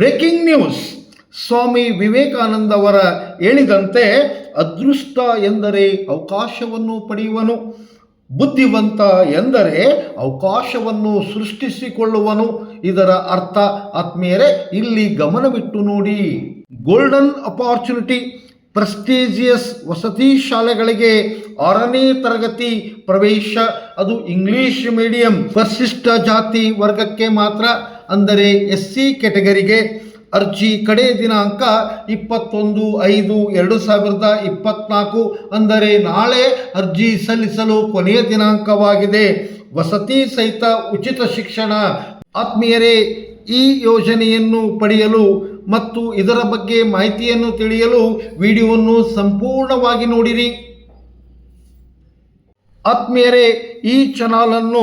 Breaking news. Swami Vivekananda ಅವರ ಹೇಳಿದಂತೆ, ಅದೃಷ್ಟ ಎಂದರೆ ಅವಕಾಶವನ್ನು ಪಡೆಯುವನು, ಬುದ್ಧಿವಂತ ಎಂದರೆ ಅವಕಾಶವನ್ನು ಸೃಷ್ಟಿಸಿಕೊಳ್ಳುವನು. ಇದರ ಅರ್ಥ, ಆತ್ಮೀಯರೇ, ಇಲ್ಲಿ ಗಮನವಿಟ್ಟು ನೋಡಿ. ಗೋಲ್ಡನ್ ಅಪಾರ್ಚುನಿಟಿ, ಪ್ರೆಸ್ಟೀಜಿಯಸ್ ವಸತಿ ಶಾಲೆಗಳಿಗೆ ಆರನೇ ತರಗತಿ ಪ್ರವೇಶ. ಅದು ಇಂಗ್ಲಿಷ್ ಮೀಡಿಯಂ. ಪರಿಶಿಷ್ಟ ಜಾತಿ ವರ್ಗಕ್ಕೆ ಮಾತ್ರ ಅಂದರೆ ಎಸ್ ಸಿ ಕೆಟಗರಿಗೆ ಅರ್ಜಿ ಕಡೆ ದಿನಾಂಕ ಇಪ್ಪತ್ತೊಂದು ಐದು ಎರಡು ಸಾವಿರದ ಇಪ್ಪತ್ನಾಲ್ಕು ಅಂದರೆ ನಾಳೆ ಅರ್ಜಿ ಸಲ್ಲಿಸಲು ಕೊನೆಯ ದಿನಾಂಕವಾಗಿದೆ. ವಸತಿ ಸಹಿತ ಉಚಿತ ಶಿಕ್ಷಣ. ಆತ್ಮೀಯರೇ, ಈ ಯೋಜನೆಯನ್ನು ಪಡೆಯಲು ಮತ್ತು ಇದರ ಬಗ್ಗೆ ಮಾಹಿತಿಯನ್ನು ತಿಳಿಯಲು ವಿಡಿಯೋವನ್ನು ಸಂಪೂರ್ಣವಾಗಿ ನೋಡಿರಿ. ಆತ್ಮೀಯರೇ, ಈ ಚಾನಲನ್ನು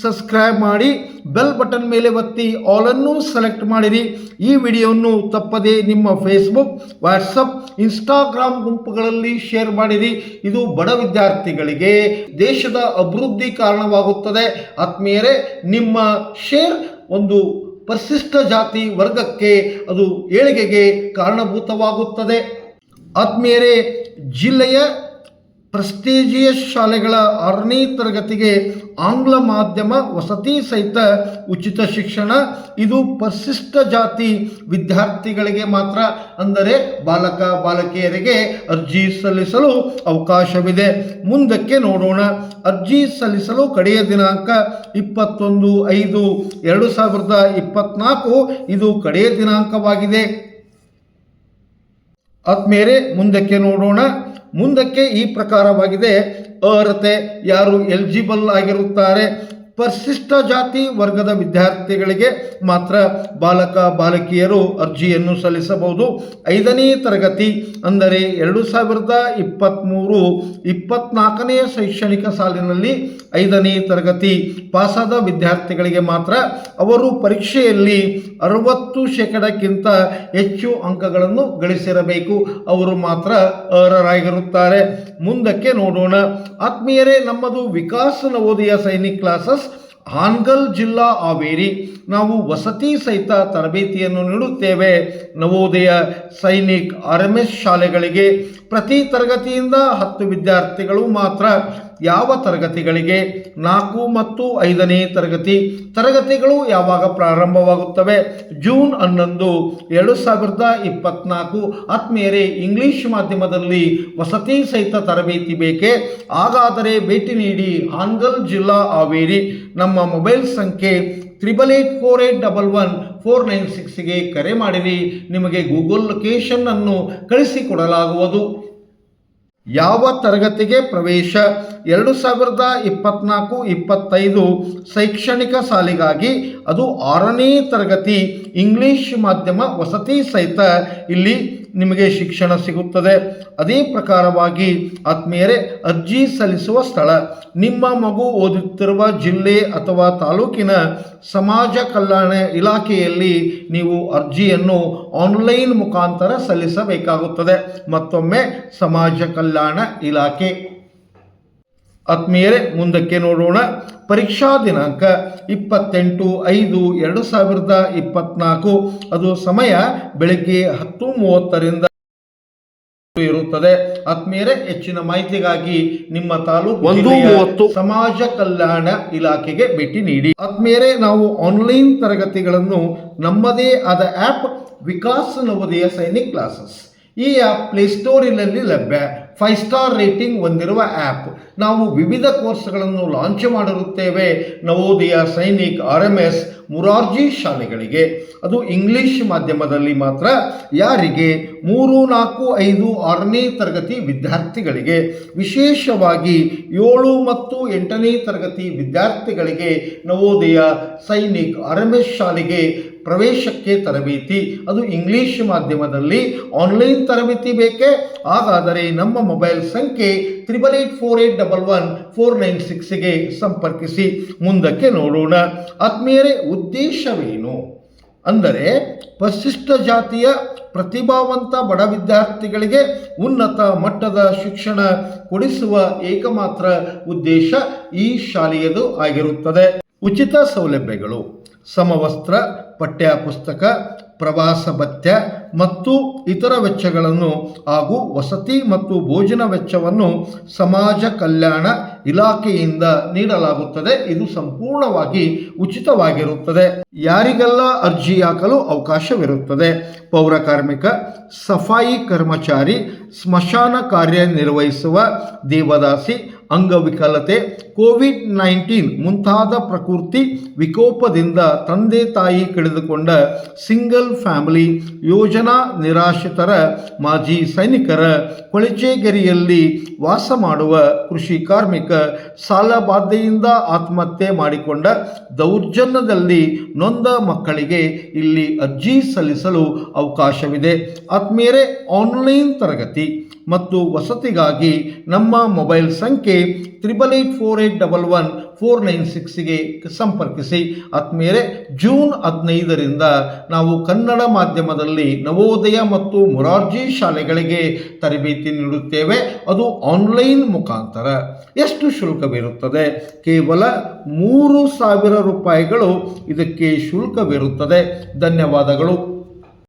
ಸಬ್ಸ್ಕ್ರೈಬ್ ಮಾಡಿ ಬೆಲ್ ಬಟನ್ ಮೇಲೆ ಒತ್ತಿ ಆಲನ್ನು ಸೆಲೆಕ್ಟ್ ಮಾಡಿರಿ. ಈ ವಿಡಿಯೋವನ್ನು ತಪ್ಪದೇ ನಿಮ್ಮ ಫೇಸ್ಬುಕ್ ವಾಟ್ಸಪ್ ಇನ್ಸ್ಟಾಗ್ರಾಮ್ ಗುಂಪುಗಳಲ್ಲಿ ಶೇರ್ ಮಾಡಿರಿ. ಇದು ಬಡ ವಿದ್ಯಾರ್ಥಿಗಳಿಗೆ ದೇಶದ ಅಭಿವೃದ್ಧಿ ಕಾರಣವಾಗುತ್ತದೆ. ಆತ್ಮೀಯರೇ, ನಿಮ್ಮ ಶೇರ್ ಒಂದು ಪರಿಶಿಷ್ಟ ಜಾತಿ ವರ್ಗಕ್ಕೆ ಅದು ಏಳಿಗೆಗೆ ಕಾರಣಭೂತವಾಗುತ್ತದೆ. ಆತ್ಮೀಯರೇ, ಜಿಲ್ಲೆಯ ಪ್ರೆಸ್ಟೀಜಿಯಸ್ ಶಾಲೆಗಳ ಆರನೇ ತರಗತಿಗೆ ಆಂಗ್ಲ ಮಾಧ್ಯಮ ವಸತಿ ಸಹಿತ ಉಚಿತ ಶಿಕ್ಷಣ. ಇದು ಪರಿಶಿಷ್ಟ ಜಾತಿ ವಿದ್ಯಾರ್ಥಿಗಳಿಗೆ ಮಾತ್ರ ಅಂದರೆ ಬಾಲಕ, ಬಾಲಕಿಯರಿಗೆ ಅರ್ಜಿ ಸಲ್ಲಿಸಲು ಅವಕಾಶವಿದೆ. ಮುಂದಕ್ಕೆ ನೋಡೋಣ. ಅರ್ಜಿ ಸಲ್ಲಿಸಲು ಕಡೆಯ ದಿನಾಂಕ ಇಪ್ಪತ್ತೊಂದು ಐದು ಎರಡು ಸಾವಿರದ ಇಪ್ಪತ್ನಾಲ್ಕು. ಇದು ಕಡೆಯ ದಿನಾಂಕವಾಗಿದೆ. ಆದ್ಮೇಲೆ ಮುಂದಕ್ಕೆ ನೋಡೋಣ. ಮುಂದಕ್ಕೆ ಈ ಪ್ರಕಾರವಾಗಿದೆ. ಅರ್ಹತೆ ಯಾರು ಎಲಿಜಿಬಲ್ ಆಗಿರುತ್ತಾರೆ? ಪರಿಶಿಷ್ಟ ಜಾತಿ ವರ್ಗದ ವಿದ್ಯಾರ್ಥಿಗಳಿಗೆ ಮಾತ್ರ ಬಾಲಕ, ಬಾಲಕಿಯರು ಅರ್ಜಿಯನ್ನು ಸಲ್ಲಿಸಬಹುದು. ಐದನೇ ತರಗತಿ ಅಂದರೆ ಎರಡು ಸಾವಿರದ ಇಪ್ಪತ್ತ್ಮೂರು ಇಪ್ಪತ್ನಾಲ್ಕನೇ ಶೈಕ್ಷಣಿಕ ಸಾಲಿನಲ್ಲಿ ಐದನೇ ತರಗತಿ ಪಾಸಾದ ವಿದ್ಯಾರ್ಥಿಗಳಿಗೆ ಮಾತ್ರ ಅವರು ಪರೀಕ್ಷೆಯಲ್ಲಿ ಅರವತ್ತು ಶೇಕಡಕ್ಕಿಂತ ಹೆಚ್ಚು ಅಂಕಗಳನ್ನು ಗಳಿಸಿರಬೇಕು. ಅವರು ಮಾತ್ರ ಅರ್ಹರಾಗಿರುತ್ತಾರೆ. ಮುಂದಕ್ಕೆ ನೋಡೋಣ. ಆತ್ಮೀಯರೇ, ನಮ್ಮದು ವಿಕಾಸ ನವೋದಯ ಸೈನಿಕ್ ಕ್ಲಾಸಸ್ ಹಾನ್ಗಲ್ ಜಿಲ್ಲಾ ಹಾವೇರಿ ನಾವು ವಸತಿ ಸಹಿತ ತರಬೇತಿಯನ್ನು ನೀಡುತ್ತೇವೆ. Navodaya Sainik R M S ಶಾಲೆಗಳಿಗೆ ಪ್ರತಿ ತರಗತಿಯಿಂದ ಹತ್ತು ವಿದ್ಯಾರ್ಥಿಗಳು ಮಾತ್ರ ಯಾವ ತರಗತಿಗಳಿಗೆ? ನಾಲ್ಕು ಮತ್ತು ಐದನೇ ತರಗತಿ. ತರಗತಿಗಳು ಯಾವಾಗ ಪ್ರಾರಂಭವಾಗುತ್ತವೆ? ಜೂನ್ ಹನ್ನೊಂದು, ಎರಡು ಸಾವಿರದ ಇಪ್ಪತ್ನಾಲ್ಕು. ಆತ್ಮೀಯರೇ, ಇಂಗ್ಲಿಷ್ ಮಾಧ್ಯಮದಲ್ಲಿ ವಸತಿ ಸಹಿತ ತರಬೇತಿ ಬೇಕೇ? ಹಾಗಾದರೆ ಭೇಟಿ ನೀಡಿ ಹಾನ್ಗಲ್ ಜಿಲ್ಲಾ ಹಾವೇರಿ. ನಮ್ಮ ಮೊಬೈಲ್ ಸಂಖ್ಯೆ triple eight four eight double one four nine ಸಿಕ್ಸ್ಗೆ ಕರೆ ಮಾಡಿರಿ. ನಿಮಗೆ ಗೂಗಲ್ ಲೊಕೇಶನ್ ಅನ್ನು ಕಳಿಸಿಕೊಡಲಾಗುವುದು. ಯಾವ ತರಗತಿಗೆ ಪ್ರವೇಶ? ಎರಡು ಸಾವಿರದ ಇಪ್ಪತ್ನಾಲ್ಕು, ಇಪ್ಪತ್ತೈದು ಶೈಕ್ಷಣಿಕ ಸಾಲಿಗಾಗಿ ಅದು ಆರನೇ ತರಗತಿ. ಇಂಗ್ಲಿಷ್ ಮಾಧ್ಯಮ ವಸತಿ ಸಹಿತ ಇಲ್ಲಿ ನಿಮಗೆ ಶಿಕ್ಷಣ ಸಿಗುತ್ತದೆ. ಅದೇ ಪ್ರಕಾರವಾಗಿ ಆತ್ಮೀಯರೇ, ಅರ್ಜಿ ಸಲ್ಲಿಸುವ ಸ್ಥಳ, ನಿಮ್ಮ ಮಗು ಓದುತ್ತಿರುವ ಜಿಲ್ಲೆ ಅಥವಾ ತಾಲೂಕಿನ ಸಮಾಜ ಕಲ್ಯಾಣ ಇಲಾಖೆಯಲ್ಲಿ ನೀವು ಅರ್ಜಿಯನ್ನು ಆನ್ಲೈನ್ ಮುಖಾಂತರ ಸಲ್ಲಿಸಬೇಕಾಗುತ್ತದೆ. ಮತ್ತೊಮ್ಮೆ ಸಮಾಜ ಕಲ್ಯಾಣ ಇಲಾಖೆ. ಆತ್ಮೀಯರೇ ಮುಂದಕ್ಕೆ ನೋಡೋಣ. ಪರೀಕ್ಷಾ ದಿನಾಂಕ ಇಪ್ಪತ್ತೆಂಟು ಐದು ಎರಡು ಸಾವಿರದ ಇಪ್ಪತ್ನಾಲ್ಕು. ಅದು ಸಮಯ ಬೆಳಗ್ಗೆ ಹತ್ತು ಮೂವತ್ತರಿಂದ ಇರುತ್ತದೆ. ಆತ್ಮೀಯರೇ ಹೆಚ್ಚಿನ ಮಾಹಿತಿಗಾಗಿ ನಿಮ್ಮ ತಾಲೂಕು ಒಂದು ಮೂವತ್ತು. ಸಮಾಜ ಕಲ್ಯಾಣ ಇಲಾಖೆಗೆ ಭೇಟಿ ನೀಡಿ. ಆತ್ಮೀಯರೇ ನಾವು ಆನ್ಲೈನ್ ತರಗತಿಗಳನ್ನು ನಮ್ಮದೇ ಆದ ಆ್ಯಪ್ ವಿಕಾಸ್ ನವೋದಯ ಸೈನಿಕ್ ಕ್ಲಾಸಸ್. ಈ ಆ್ಯಪ್ ಪ್ಲೇಸ್ಟೋರಿನಲ್ಲಿ ಲಭ್ಯ. ಫೈವ್ ಸ್ಟಾರ್ ರೇಟಿಂಗ್ ಹೊಂದಿರುವ ಆ್ಯಪ್ ನಾವು ವಿವಿಧ ಕೋರ್ಸ್ಗಳನ್ನು launch ಮಾಡಿರುತ್ತೇವೆ. Navodaya, Sainik R M S Murarji ಶಾಲೆಗಳಿಗೆ. ಅದು ಇಂಗ್ಲಿಷ್ ಮಾಧ್ಯಮದಲ್ಲಿ ಮಾತ್ರ. ಯಾರಿಗೆ? ಮೂರು, ನಾಲ್ಕು, ಐದು, ಆರನೇ ತರಗತಿ ವಿದ್ಯಾರ್ಥಿಗಳಿಗೆ. ವಿಶೇಷವಾಗಿ ಏಳು ಮತ್ತು ಎಂಟನೇ ತರಗತಿ ವಿದ್ಯಾರ್ಥಿಗಳಿಗೆ Navodaya, Sainik R M S ಶಾಲೆಗೆ ಪ್ರವೇಶಕ್ಕೆ ತರಬೇತಿ. ಅದು ಇಂಗ್ಲಿಷ್ ಮಾಧ್ಯಮದಲ್ಲಿ ಆನ್ಲೈನ್ ತರಬೇತಿ ಬೇಕೇ? ಹಾಗಾದರೆ ನಮ್ಮ ಮೊಬೈಲ್ ಸಂಖ್ಯೆ triple eight four eight double one four nine ಸಿಕ್ಸ್ಗೆ ಸಂಪರ್ಕಿಸಿ. ಮುಂದಕ್ಕೆ ನೋಡೋಣ. ಆತ್ಮೀಯರೇ, ಉದ್ದೇಶವೇನು? ಅಂದರೆ, ಪರಿಶಿಷ್ಟ ಜಾತಿಯ ಪ್ರತಿಭಾವಂತ ಬಡ ವಿದ್ಯಾರ್ಥಿಗಳಿಗೆ ಉನ್ನತ ಮಟ್ಟದ ಶಿಕ್ಷಣ ಕೊಡಿಸುವ ಏಕಮಾತ್ರ ಉದ್ದೇಶ ಈ ಶಾಲೆಯದು ಆಗಿರುತ್ತದೆ. ಉಚಿತ ಸೌಲಭ್ಯಗಳು, ಸಮವಸ್ತ್ರ ಪಠ್ಯ ಪುಸ್ತಕ ಪ್ರವಾಸ ಭತ್ಯ ಮತ್ತು ಇತರ ವೆಚ್ಚಗಳನ್ನು ಹಾಗೂ ವಸತಿ ಮತ್ತು ಭೋಜನ ವೆಚ್ಚವನ್ನು ಸಮಾಜ ಕಲ್ಯಾಣ ಇಲಾಖೆಯಿಂದ ನೀಡಲಾಗುತ್ತದೆ. ಇದು ಸಂಪೂರ್ಣವಾಗಿ ಉಚಿತವಾಗಿರುತ್ತದೆ. ಯಾರಿಗೆಲ್ಲ ಅರ್ಜಿ ಹಾಕಲು ಅವಕಾಶವಿರುತ್ತದೆ? ಪೌರ ಕಾರ್ಮಿಕ, ಸಫಾಯಿ ಕರ್ಮಚಾರಿ, ಸ್ಮಶಾನ ಕಾರ್ಯನಿರ್ವಹಿಸುವ ದೇವದಾಸಿ ಅಂಗವಿಕಲತೆ ಕೋವಿಡ್ ನೈನ್ಟೀನ್ ಮುಂತಾದ ಪ್ರಕೃತಿ ವಿಕೋಪದಿಂದ ತಂದೆ ತಾಯಿ ಕಳೆದುಕೊಂಡ ಸಿಂಗಲ್ ಫ್ಯಾಮಿಲಿ ಯೋಜನಾ ನಿರಾಶ್ರಿತರ ಮಾಜಿ ಸೈನಿಕರ ಕೊಳಚೆಗೆರೆಯಲ್ಲಿ ವಾಸ ಮಾಡುವ ಕೃಷಿ ಕಾರ್ಮಿಕ ಸಾಲಬಾಧೆಯಿಂದ ಆತ್ಮಹತ್ಯೆ ಮಾಡಿಕೊಂಡ ದೌರ್ಜನ್ಯದಲ್ಲಿ ನೊಂದ ಮಕ್ಕಳಿಗೆ ಇಲ್ಲಿ ಅರ್ಜಿ ಸಲ್ಲಿಸಲು ಅವಕಾಶವಿದೆ. ಆತ್ಮೀಯರೇ, ಆನ್ಲೈನ್ ತರಗತಿ ಮತ್ತು ವಸತಿಗಾಗಿ ನಮ್ಮ ಮೊಬೈಲ್ ಸಂಖ್ಯೆ triple eight four eight double one four nine ಸಿಕ್ಸ್ಗೆ ಸಂಪರ್ಕಿಸಿ. ಆತ್ಮೀಯರೇ ಜೂನ್ ಹದಿನೈದರಿಂದ ನಾವು ಕನ್ನಡ ಮಾಧ್ಯಮದಲ್ಲಿ ನವೋದಯ ಮತ್ತು ಮೊರಾರ್ಜಿ ಶಾಲೆಗಳಿಗೆ ತರಬೇತಿ ನೀಡುತ್ತೇವೆ. ಅದು ಆನ್ಲೈನ್ ಮುಖಾಂತರ. ಎಷ್ಟು ಶುಲ್ಕವಿರುತ್ತದೆ ಕೇವಲ ಮೂರು ಸಾವಿರ ರೂಪಾಯಿಗಳು ಇದಕ್ಕೆ ಶುಲ್ಕವಿರುತ್ತದೆ. ಧನ್ಯವಾದಗಳು.